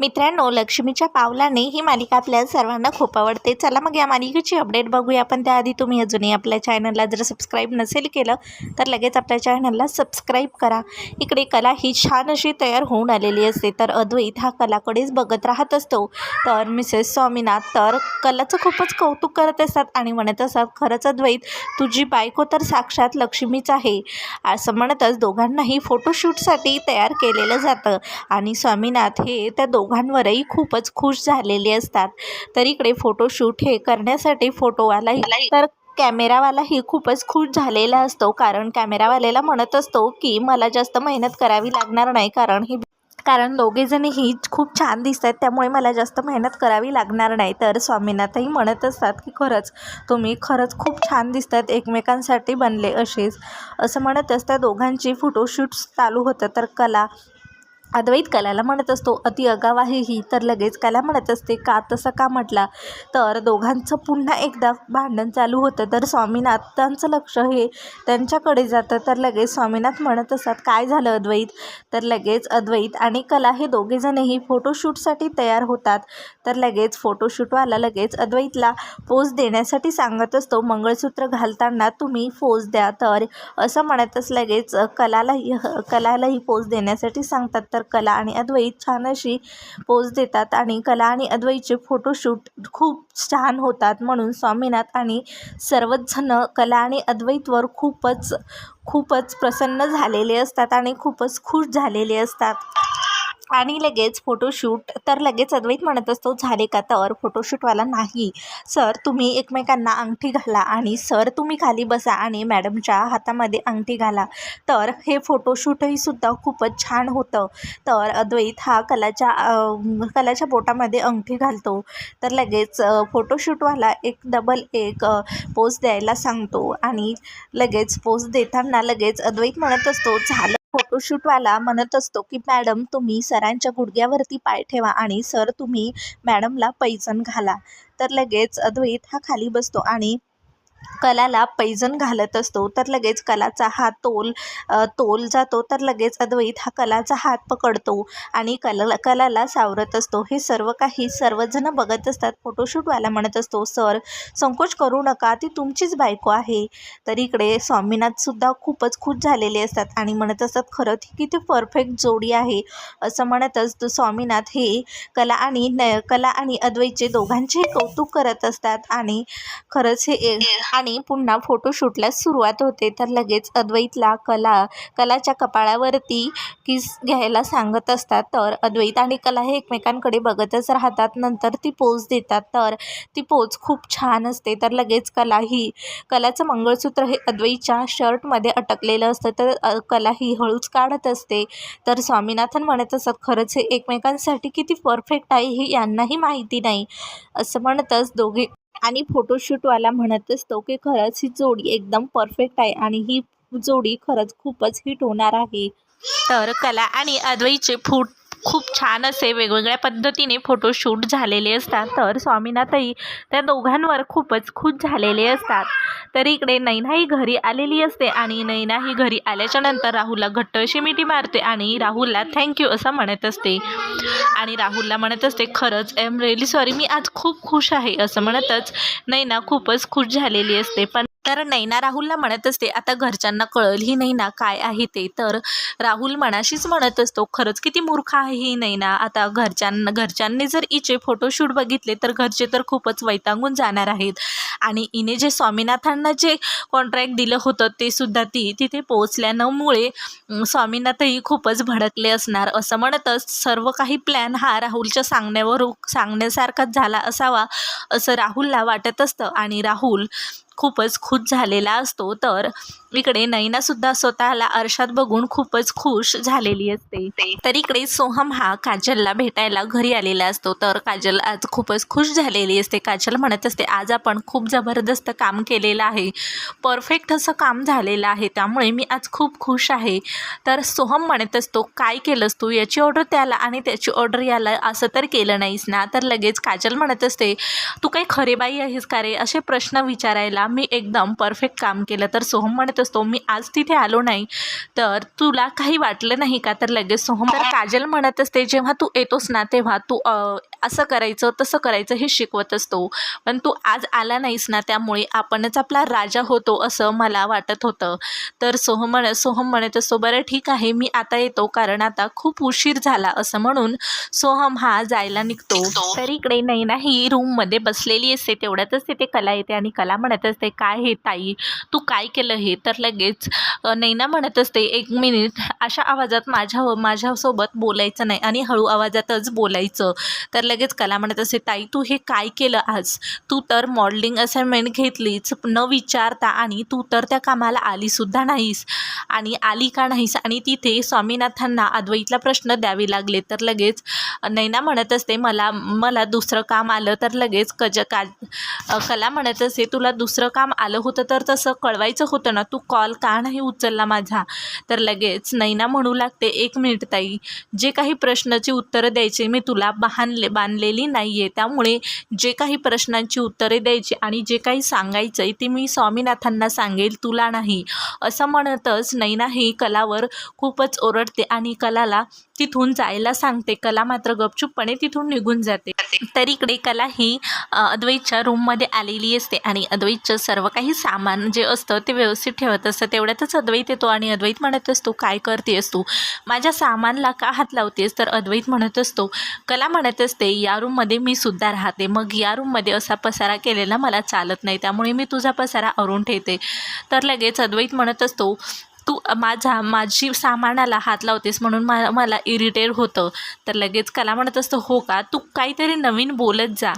मित्रांनो लक्ष्मीच्या पावलाने ही मालिका आपल्या सर्वांना खूप आवडते. चला मग या मालिकेची अपडेट बघूया. पण त्याआधी तुम्ही अजूनही आपल्या चॅनलला जर सबस्क्राईब नसेल केलं तर लगेच आपल्या चॅनलला सबस्क्राईब करा. इकडे कला ही छान अशी तयार होऊन आलेली असते. तर अद्वैत हा कलाकडेच बघत राहत असतो. तर मिसेस स्वामीनाथ तर कलाचं खूपच कौतुक करत असतात आणि म्हणत असतात खरंच अद्वैत तुझी बायको तर साक्षात लक्ष्मीच आहे. असं म्हणतच दोघांनाही फोटोशूटसाठी तयार केलेलं जातं. आणि स्वामीनाथ हे त्या दोघांवरही खूपच खुश झालेले असतात. तर इकडे फोटोशूट हे करण्यासाठी फोटोवालाही तर कॅमेरावालाही खूपच खुश झालेला असतो. कारण कॅमेरावाल्याला म्हणत असतो की मला जास्त मेहनत करावी लागणार नाही कारण ही कारण दोघेजणही खूप छान दिसत आहेत त्यामुळे मला जास्त मेहनत करावी लागणार नाही. तर स्वामीनाथही म्हणत असतात की खरंच तुम्ही खरंच खूप छान दिसतात एकमेकांसाठी बनले असेच. असं म्हणतच त्या दोघांची फोटोशूट्स चालू होतं तर कला अद्वैत कलाला म्हणत असतो. अति अगाव आहे ही तर लगेच कला म्हणत असते. का तसं का म्हटला? तर दोघांचं पुन्हा एकदा भांडण चालू होतं. तर स्वामीनाथांचं लक्ष हे त्यांच्याकडे जातं. तर लगेच स्वामीनाथ म्हणत असतात काय झालं अद्वैत? तर लगेच अद्वैत आणि कला हे दोघेजणही फोटोशूटसाठी तयार होतात. तर लगेच फोटोशूटवाला लगेच अद्वैतला पोज देण्यासाठी सांगत असतो. मंगळसूत्र घालताना तुम्ही पोज द्या तर. असं म्हणतच लगेच कलालाही कलालाही पोज देण्यासाठी सांगतात. तर कला आणि अद्वैत छान अशी पोज देतात आणि कला आणि अद्वैतचे फोटोशूट खूप छान होतात म्हणून स्वामीनाथ आणि सर्वच जण कला आणि अद्वैतवर खूपच खूपच प्रसन्न झालेले असतात आणि खूपच खुश झालेले असतात. आणि लगेच फोटोशूट तर लगेच अद्वैत म्हणत असतो झाले का तर? फोटोशूटवाला नाही. सर तुम्ही एकमेकांना अंगठी घाला आणि सर तुम्ही खाली बसा आणि मॅडमच्या हातामध्ये अंगठी घाला. तर हे फोटोशूटही सुद्धा खूपच छान होतं. तर अद्वैत हा कलाच्या कलाच्या बोटामध्ये अंगठी घालतो. तर लगेच फोटोशूटवाला एक डबल एक पोज द्यायला सांगतो आणि लगेच पोज देताना लगेच अद्वैत म्हणत असतो झालं फोटोशूटवाला म्हणत असतो की मॅडम तुम्ही सरांच्या गुडघ्यावरती पाय ठेवा आणि सर तुम्ही मॅडमला पैजण घाला. तर लगेच अद्वैत हा खाली बसतो आणि कलाला पैजण घालत असतो तर लगेच कलाचा हा तोल तोल जातो तर लगेच अद्वैत हा कलाचा हात पकडतो आणि कला कलाला सावरत असतो. हे सर्व काही सर्वजण बघत असतात. फोटोशूटवाला म्हणत असतो सर संकोच करू नका ती तुमचीच बायको आहे. तर इकडे स्वामीनाथसुद्धा खूपच खुश झालेले असतात आणि म्हणत असतात खरं ती किती परफेक्ट जोडी आहे. असं म्हणतच स्वामीनाथ हे कला आणि न कला आणि अद्वैतचे दोघांचेही कौतुक करत असतात आणि खरंच हे आणि पुन्हा फोटोशूटला सुरुवात होते. तर लगेच अद्वैतला कला कलाच्या कपाळावरती किस घ्यायला सांगत असतात. तर अद्वैत आणि कला हे एकमेकांकडे बघतच राहतात. नंतर ती पोज देतात. तर ती पोज खूप छान असते. तर लगेच कला ही कलाचं मंगळसूत्र हे अद्वैतच्या शर्टमध्ये अटकलेलं असतं. तर कला ही हळूच काढत असते. तर स्वामीनाथन म्हणत असतात खरंच हे एकमेकांसाठी किती परफेक्ट आहे हे यांनाही माहिती नाही. असं म्हणतच दोघे आणि फोटोशूटवाला म्हणत असतो की खरंच ही जोडी एकदम परफेक्ट आहे आणि ही जोडी खरंच खूपच हिट होणार आहे. तर कला आणि अद्वैचे फूट खूप छान असे वेगवेगळ्या पद्धतीने फोटोशूट झालेले असतात. तर स्वामीनाथही त्या दोघांवर खूपच खुश झालेले असतात. तर इकडे नैना ही घरी आलेली असते आणि नैना ही घरी आल्याच्यानंतर राहुलला घट्ट अशी मिठी मारते आणि राहुलला थँक्यू असं म्हणत असते. आणि राहुलला म्हणत असते खरंच एम रिअली सॉरी मी आज खूप खुश आहे असं म्हणतच नैना खूपच खुश झालेली असते. पण तर नैना राहुलला म्हणत असते आता घरच्यांना कळल ही नैना काय आहे ते. तर राहुल मनाशीच म्हणत असतो खरंच किती मूर्ख आहे ही नैना. आता घरच्यांना घरच्यांनी जर हिचे फोटोशूट बघितले तर घरचे तर खूपच वैतांगून जाणार आहेत. आणि हिने जे स्वामीनाथांना जे कॉन्ट्रॅक्ट दिलं होतं ते सुद्धा ती तिथे पोहोचल्यामुळे स्वामीनाथही खूपच भडकले असणार. असं म्हणतच सर्व काही प्लॅन हा राहुलच्या सांगण्यावर सांगण्यासारखाच झाला असावा असं राहुलला वाटत असतं. आणि राहुल खूपच खुश झालेला असतो. तर इकडे नैनासुद्धा स्वतःला आरशात बघून खूपच खुश झालेली असते. तर इकडे सोहम हा काजलला भेटायला घरी आलेला असतो. तर काजल आज खूपच खुश झालेली असते. काजल म्हणत असते आज आपण खूप जबरदस्त काम केलेलं आहे. परफेक्ट असं काम झालेलं आहे. त्यामुळे मी आज खूप खुश आहे. तर सोहम म्हणत असतो काय केलंस तू? याची ऑर्डर त्याला आणि त्याची ऑर्डर याला असं तर केलं नाहीस ना? तर लगेच काजल म्हणत असते तू काही खरेबाई आहेस का रे? असे प्रश्न विचारायला का मी एकदम परफेक्ट काम केलं. तर सोहम म्हणत असतो मी आज तिथे आलो नाही तर तुला काही वाटलं नाही का? तर लगेच सोहम तर काजल म्हणत असते जेव्हा तू येतोस ना तेव्हा तू असं करायचं तसं करायचं हे शिकवत असतो पण तू आज आला नाहीस ना त्यामुळे आपणच आपला राजा होतो असं मला वाटत होतं. तर सोहम म्हण सोहम म्हणत असतो बरं ठीक आहे मी आता येतो कारण आता खूप उशीर झाला असं म्हणून सोहम हा जायला निघतो. तर इकडे नैना ही रूममध्ये बसलेली असते तेवढ्यातच तिथे कला येते आणि कला म्हणत असते काय हे ताई तू काय केलं हे? तर लगेच नैना म्हणत असते एक मिनिट अशा आवाजात माझ्या माझ्यासोबत बोलायचं नाही आणि हळू आवाजातच बोलायचं. तर लगेच कला म्हणत असे ताई तू हे काय केलं आज? तू तर मॉडेलिंग असाइनमेंट घेतलीच न विचारता आणि तू तर त्या कामाला आलीसुद्धा नाहीस. आणि आली का नाहीस? आणि तिथे स्वामीनाथांना अद्वैतला प्रश्न द्यावे लागले तर लगेच नैना म्हणत असते मला मला दुसरं काम आलं तर लगेच कज का कला म्हणत असते तुला दुसरं काम आलं होतं तर तसं कळवायचं होतं ना? तू कॉल का नाही उचलला माझा? तर लगेच नैना म्हणू लागते एक मिनिट ताई जे काही प्रश्नाची उत्तरं द्यायचे मी तुला बहानले बांधलेली नाही आहे त्यामुळे जे काही प्रश्नांची उत्तरे द्यायची आणि जे काही सांगायचं आहे ते मी स्वामीनाथांना सांगेल तुला नाही. असं म्हणतच नैना ही कलावर खूपच ओरडते आणि कलाला तिथून जायला सांगते. कला मात्र गपचूपपणे तिथून निघून जाते. तर इकडे कला ही अद्वैतच्या रूममध्ये आलेली असते आणि अद्वैतचं सर्व काही सामान जे असतं ते व्यवस्थित ठेवत असतं. तेवढ्यातच अद्वैत येतो आणि अद्वैत म्हणत असतो काय करते असतो माझ्या सामानला का हात लावतेस तर अद्वैत म्हणत असतो कला म्हणत असते या रूममध्ये मी सुद्धा राहते. मग या रूममध्ये असा पसारा केलेला मला चालत नाही. त्यामुळे मी तुझा पसारा अरून ठेवते. तर लगेच अद्वैत म्हणत असतो तू माझा माझी सामानाला हात लावतेस म्हणून मा मला इरिटेट होतं. तर लगेच कला म्हणत असतो हो का? तू काहीतरी नवीन बोलत जा.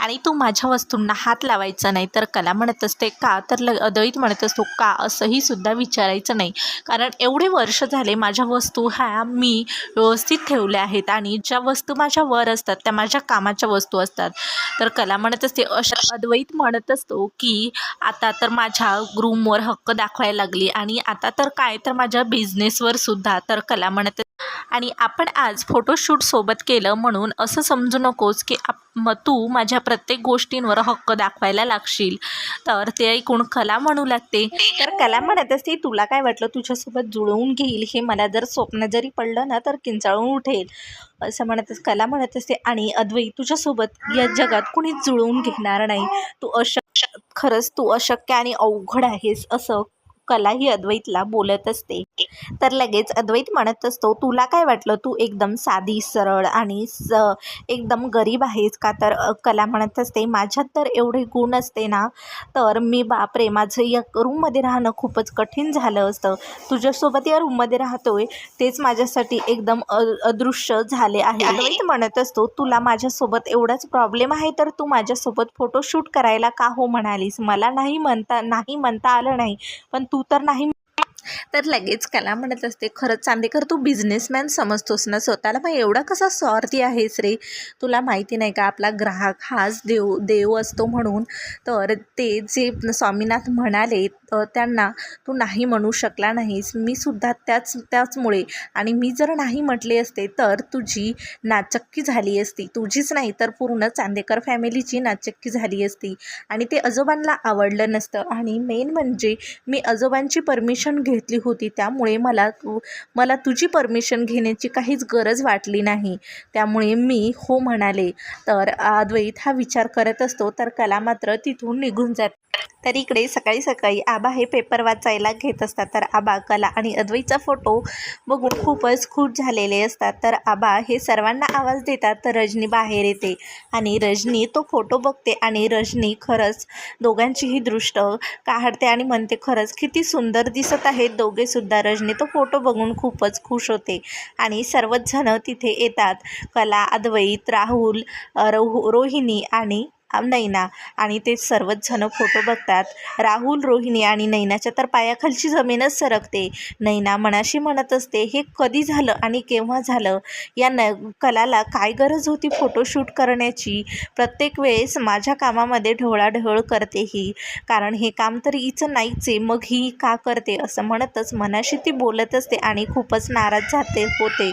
आणि तू माझ्या वस्तूंना हात लावायचा नाही. तर कला म्हणत असते का? तर ल अद्वैत म्हणत असतो का? असंही सुद्धा विचारायचं नाही. कारण एवढे वर्ष झाले माझ्या वस्तू ह्या मी व्यवस्थित ठेवल्या आहेत आणि ज्या वस्तू माझ्या वर असतात त्या माझ्या कामाच्या वस्तू असतात. तर कला म्हणत असते अशा अद्वैत म्हणत असतो की आता तर माझ्या रूमवर हक्क दाखवायला लागली आणि आता तर काय? तर माझ्या बिझनेसवर सुद्धा. तर कला म्हणत आणि आपण आज फोटोशूट सोबत केलं म्हणून असं समजू नकोस की आप मग तू माझ्या प्रत्येक गोष्टींवर हक्क दाखवायला लागशील. तर ते ऐकून कला म्हणू लागते. तर कला म्हणत असते तुला काय वाटलं तुझ्यासोबत जुळवून घेईल? हे मला जर स्वप्न जरी पडलं ना तर किंचाळून उठेल. असं म्हणत कला म्हणत असते आणि अद्वै तुझ्यासोबत या जगात कुणीच जुळवून घेणार नाही. तू अशक्य खरंच तू अशक्य आणि अवघड आहेस असं कला ही अद्वैतला बोलत असते. तर लगेच अद्वैत म्हणत असतो तुला काय वाटलं? तू एकदम साधी सरळ आणि स एकदम गरीब आहेस का? तर कला म्हणत असते माझ्यात तर एवढे गुण असते ना तर मी बापरे माझं या रूममध्ये राहणं खूपच कठीण झालं असतं. तुझ्यासोबत या रूममध्ये राहतोय तेच माझ्यासाठी एकदम अदृश्य झाले आहे. अद्वैत म्हणत असतो तुला माझ्यासोबत एवढाच प्रॉब्लेम आहे तर तू माझ्यासोबत फोटोशूट करायला का हो म्हणालीस? मला नाही म्हणता नाही म्हणता आलं नाही. पण तू तर नाही तर लगेच कला म्हणत असते खरंच चांदेकर तू बिझनेसमॅन समजतोस ना स्वतःला? मग एवढा कसा स्वार्थी आहेस रे? तुला माहिती नाही का आपला ग्राहक हाच देव देव असतो म्हणून. तर ते जे स्वामीनाथ म्हणाले त्यांना तू नाही म्हणू शकला नाहीस. मी सुद्धा त्याच त्याचमुळे. आणि मी जर नाही म्हटले असते तर तुझी नाचक्की झाली असती. तुझीच नाही तर पूर्ण चांदेकर फॅमिलीची नाचक्की झाली असती. आणि ते आजोबांना आवडलं नसतं. आणि मेन म्हणजे मी आजोबांची परमिशन घेतली होती. त्यामुळे मला तू मला तुझी परमिशन घेण्याची काहीच गरज वाटली नाही. त्यामुळे मी हो म्हणाले. तर अद्वैत हा विचार करत असतो. तर कला मात्र तिथून निघून जाते. तर इकडे सकाळी सकाळी आबा हे पेपर वाचायला घेत असतात. तर आबा कला आणि अद्वैचा फोटो बघून खूपच खुश झालेले असतात. तर आबा हे सर्वांना आवाज देतात तर रजनी बाहेर येते आणि रजनी तो फोटो बघते आणि रजनी खरंच दोघांचीही दृष्ट काढते आणि म्हणते खरंच किती सुंदर दिसत आहेत दोघेसुद्धा रजनी तो फोटो बघून खूपच खुश होते आणि सर्वच जण तिथे येतात. कला अद्वैत राहुल अ, रोहिणी आणि नैना. आणि ते सर्वच जण फोटो बघतात. राहुल रोहिणी आणि नैनाच्या तर पायाखालची जमीनच सरकते. नैना मनाशी म्हणत असते हे कधी झालं आणि केव्हा झालं? या न कलाला काय गरज होती फोटोशूट करण्याची? प्रत्येक वेळेस माझ्या कामामध्ये ढवळाढवळ करते ही. कारण हे काम तर हिचं नाहीच आहे मग ही का करते? असं म्हणतच मनाशी ती बोलत असते आणि खूपच नाराज जाते होते.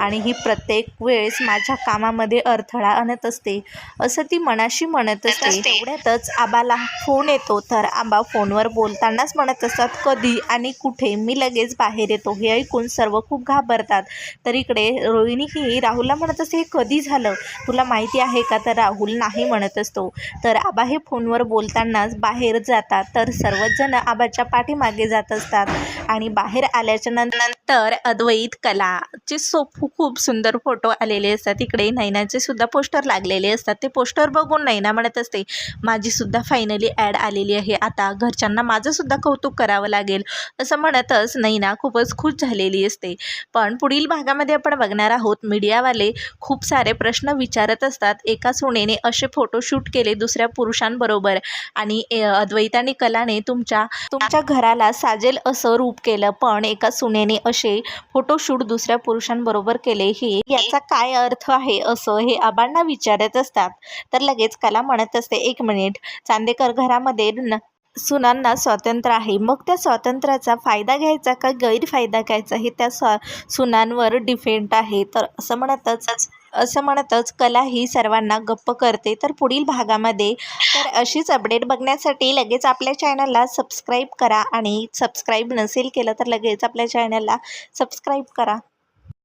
आणि ही प्रत्येक वेळेस माझ्या कामामध्ये अडथळा आणत असते. असं ती मनाशी म्हणत असते. तेवढ्यातच आबाला फोन येतो. तर आबा फोनवर बोलतानाच म्हणत असतात कधी आणि कुठे? मी लगेच बाहेर येतो. हे ऐकून सर्व खूप घाबरतात. तर इकडे रोहिणी ही राहुलला म्हणत असते हे कधी झालं? तुला माहिती आहे का? तर राहुल नाही म्हणत असतो. तर आबा हे फोनवर बोलतानाच बाहेर जातात. तर सर्वच जण आबाच्या पाठीमागे जात असतात आणि बाहेर आल्याच्यानंतर अद्वैत कलाचे सो खूप सुंदर फोटो आलेले असतात. इकडे नैनाचे सुद्धा पोस्टर लागलेले असतात. ते पोस्टर बघून नैना म्हणत असते माझी सुद्धा फायनली ॲड आलेली आहे. आता घरच्यांना माझं सुद्धा कौतुक करावं लागेल. असं म्हणतच नैना खूपच खुश झालेली असते. पण पुढील भागामध्ये आपण बघणार आहोत मीडियावाले खूप सारे प्रश्न विचारत असतात. एका सुनेने असे फोटोशूट केले दुसऱ्या पुरुषांबरोबर. आणि ए, अद्वैत आणि कलाने तुमच्या तुमच्या घराला साजेल असं रूप केलं. पण एका सुनेने असे फोटोशूट दुसऱ्या पुरुषांबरोबर केले हे याचा काय अर्थ आहे असं हे आबांना विचारत असतात. तर लगेच त्याला म्हणत असते एक मिनिट चांदेकर घरामध्ये न सुनांना स्वातंत्र्य आहे. मग त्या स्वातंत्र्याचा फायदा घ्यायचा का गैरफायदा घ्यायचा? हे त्या स्वा सुनांवर डिपेंड आहे. तर असं म्हणतच असं म्हणतच कला ही सर्वांना गप्प करते. तर पुढील भागामध्ये तर अशीच अपडेट बघण्यासाठी लगेच आपल्या चॅनलला सबस्क्राईब करा आणि सबस्क्राईब नसेल केलं तर लगेच आपल्या चॅनलला सबस्क्राईब करा.